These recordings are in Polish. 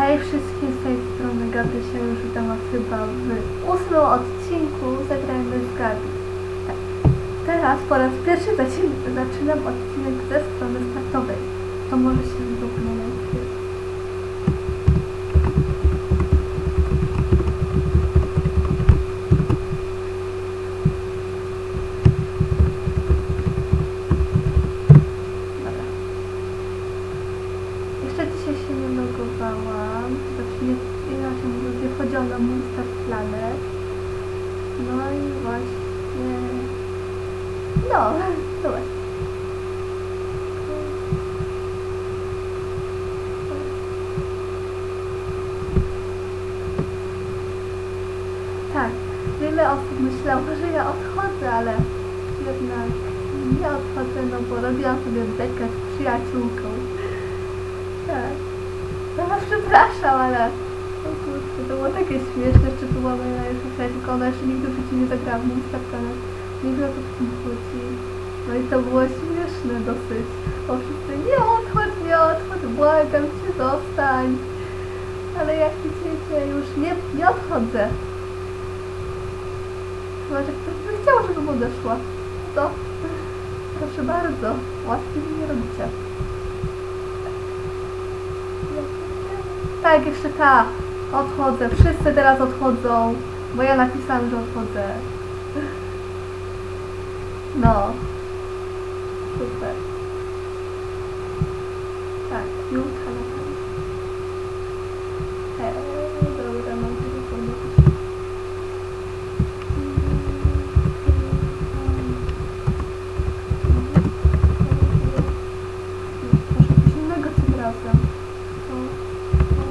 Hej wszystkim z tej strony Gabrysia już witała chyba w ósmym odcinku Zagrajmy z Gabi. Tak. Teraz po raz pierwszy zaczyn- zaczynam odcinek ze strony startowej. To może się i właśnie... No, dobra. Tak, wiele osób myślało, że ja odchodzę, ale jednak nie odchodzę, no bo robiłam sobie bekę z przyjaciółką. Tak. No przepraszam, ale to było takie śmieszne, to była najlepsza przyjaciółka, ona jeszcze nigdy w życiu nie zagrała w. Nie wiem o co w tym chodzi. No i to było śmieszne dosyć. Bo wszyscy, nie odchodź, nie odchodź, błagam cię, zostań. Ale jak widzicie, już nie, nie odchodzę. Chyba, że ktoś by chciał, żebym odeszła. To proszę bardzo, łaski mi nie robicie. Tak, jeszcze ta. Odchodzę. Wszyscy teraz odchodzą. Bo ja napisałam, że odchodzę. No. Super. Tak, jutra na pewno. Hej, dobra, mam telefon jakiś. Może coś innego tym razem. To, to,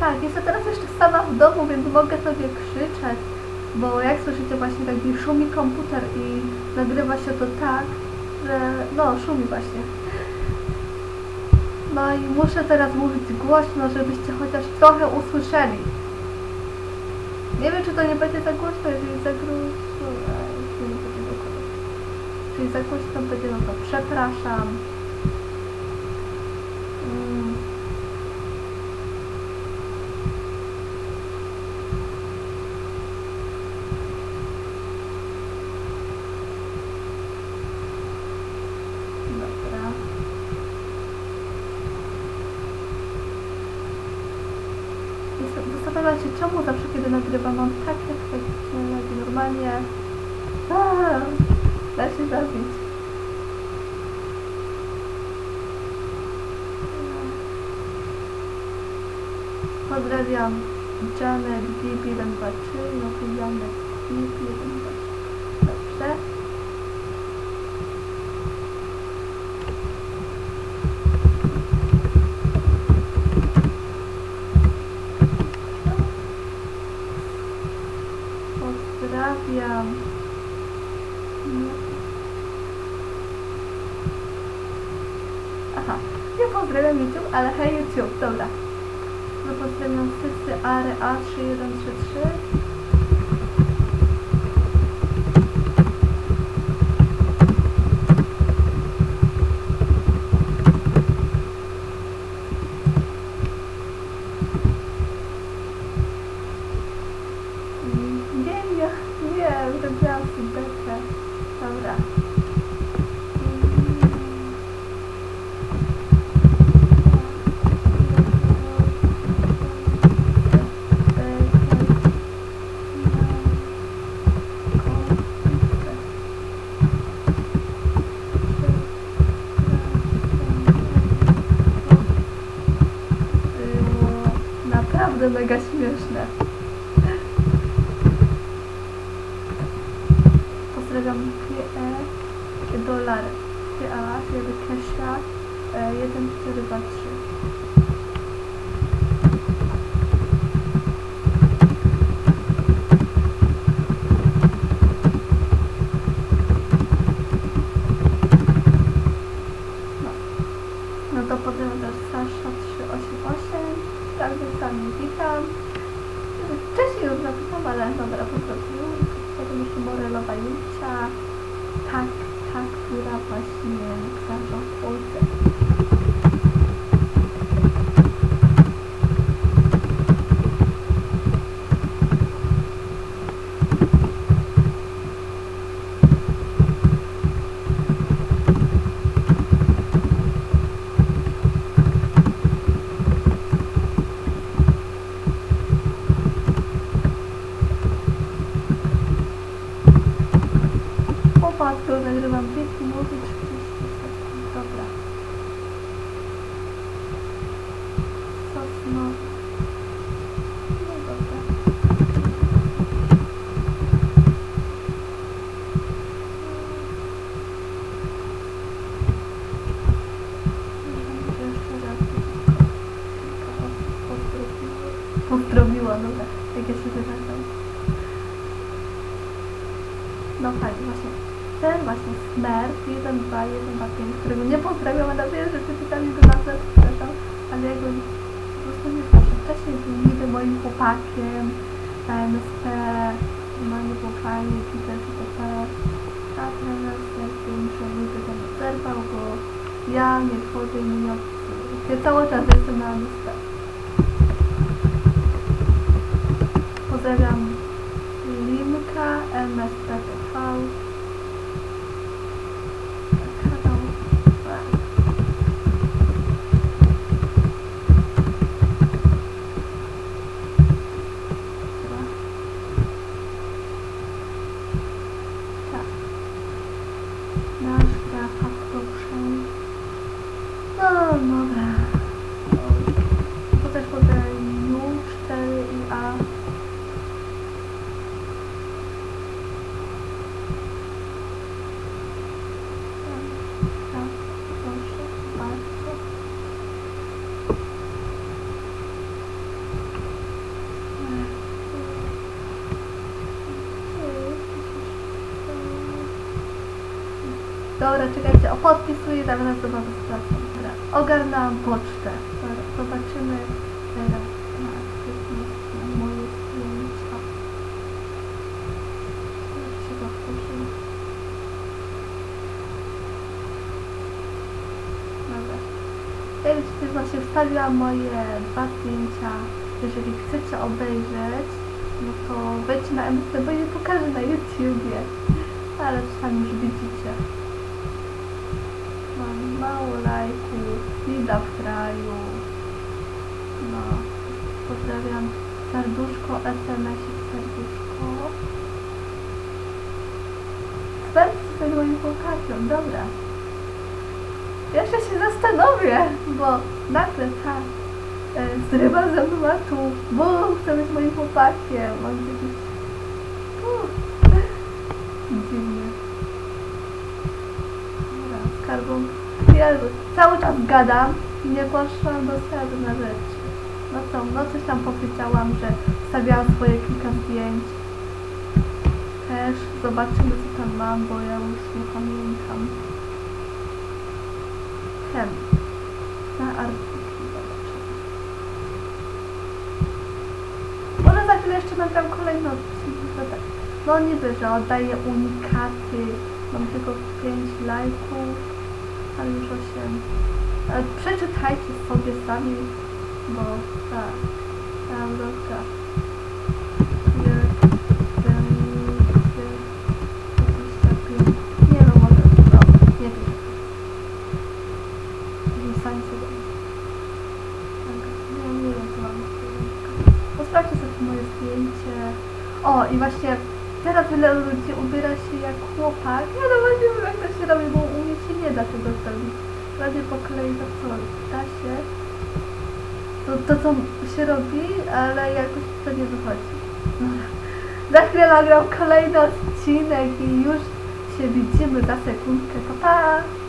tak, jestem teraz jeszcze sama w domu, więc mogę sobie krzyczeć, bo jak słyszycie właśnie tak mi szumi komputer i nagrywa się to tak, że no szumi właśnie. No i muszę teraz mówić głośno, żebyście chociaż trochę usłyszeli. Nie wiem, czy to nie będzie za głośno, jeżeli za głośno. Jeżeli za głośno będzie, no to przepraszam. Mm. Dobra. Jestem- Zastanawiam się, czemu zawsze kiedy nagrywam mam tak efektnie nogi. Normalnie Aaa, da się zabić. Pozdrawiam Janet Bib 123 i Janet Bib 123. Dobrze. Pozdrawiam. Aha, nie pozdrawiam YouTube, ale hej YouTube, dobra. No pozdrawiam wszyscy Are A3133. Mm, Nie, nie, nie, zrobiłam feedbackę. Dobra. Było naprawdę mega śmieszne. Pozdrawiam PE, dolar, PA, kiedy Kesha, 1423. No. no to pozdrawiam też Sasha 388, także sami witam. Wcześniej już napisałam, ale dobra, po prostu. Potem jeszcze Morello Nowa Julcia, tak, ta, która właśnie grażą w Polsce. O matko, nagrywam 5 minut i 30 sekund. Dobra. Sosno. No dobra. Jeszcze raz kilka osób pozdrowiło. Pozdrowiło, dobra. Jak ja się wyrażam. No fajnie, właśnie. Ten właśnie Smurf 1, 2, 1, 2, 5, którego nie pozdrawiam, mam nadzieję, że przeczytali go nazwę, przepraszam, ale ja go po prostu nie znam. Wcześniej był niby moim chłopakiem, na MSP, normalnie było fajnie, Peter, itp. A teraz jakby muszę niby ten zerwał, bo ja nie wchodzę i nie obcuję. Ja cały czas jestem na MSP. Pozdrawiam Limka, MSPTV. Oh. Dobra, czekajcie, o podpisuję, zaraz zobaczę sprawdzę. Dobra, ogarnęłam pocztę. Zobaczymy teraz na moje zdjęcia. Już się go wkurzyło. Dobra. Ja już tutaj właśnie wstawiłam moje dwa zdjęcia. Jeżeli chcecie obejrzeć, no to wejdźcie na MSP, bo je pokażę na YouTubie. Ale sami już widzicie. Lajków, Lida w kraju. No, pozdrawiam serduszko, SMS i serduszko. Spędźcie sobie moim chłopakiem, dobra. Jeszcze się zastanowię, bo nagle ta e, zrywa ze tu, bo chcę być moim chłopakiem. Jakiś... Uff, dziwnie. Dobra, skarbą. Jezu, cały czas gadam i nie poszłam do sedna rzeczy. No co, no coś tam powiedziałam, że stawiałam swoje kilka zdjęć. Też zobaczymy co tam mam, bo ja już nie pamiętam. Hem. Na artykuł zobaczymy. Może za chwilę jeszcze nagram kolejny odcinek, tak. No niby, że oddaję unikaty. Mam tylko 5 lajków, już 8. Ale przeczytajcie sobie sami, bo tak. Tam dobra. Dwadzieścia pięć. Nie no, może, no, nie sami sobie. Tak, Nie, nie wiem, co mam. Posprawdźcie sobie moje zdjęcie. O, i właśnie teraz wiele ludzi ubiera się jak chłopak. Ja nawet nie wiem, jak to się robi, bo nie da tego zrobić. Radzie po kolei to co da się. To, to co się robi, ale jakoś to nie wychodzi. Za chwilę nagram kolejny odcinek i już się widzimy za sekundkę. Pa, pa!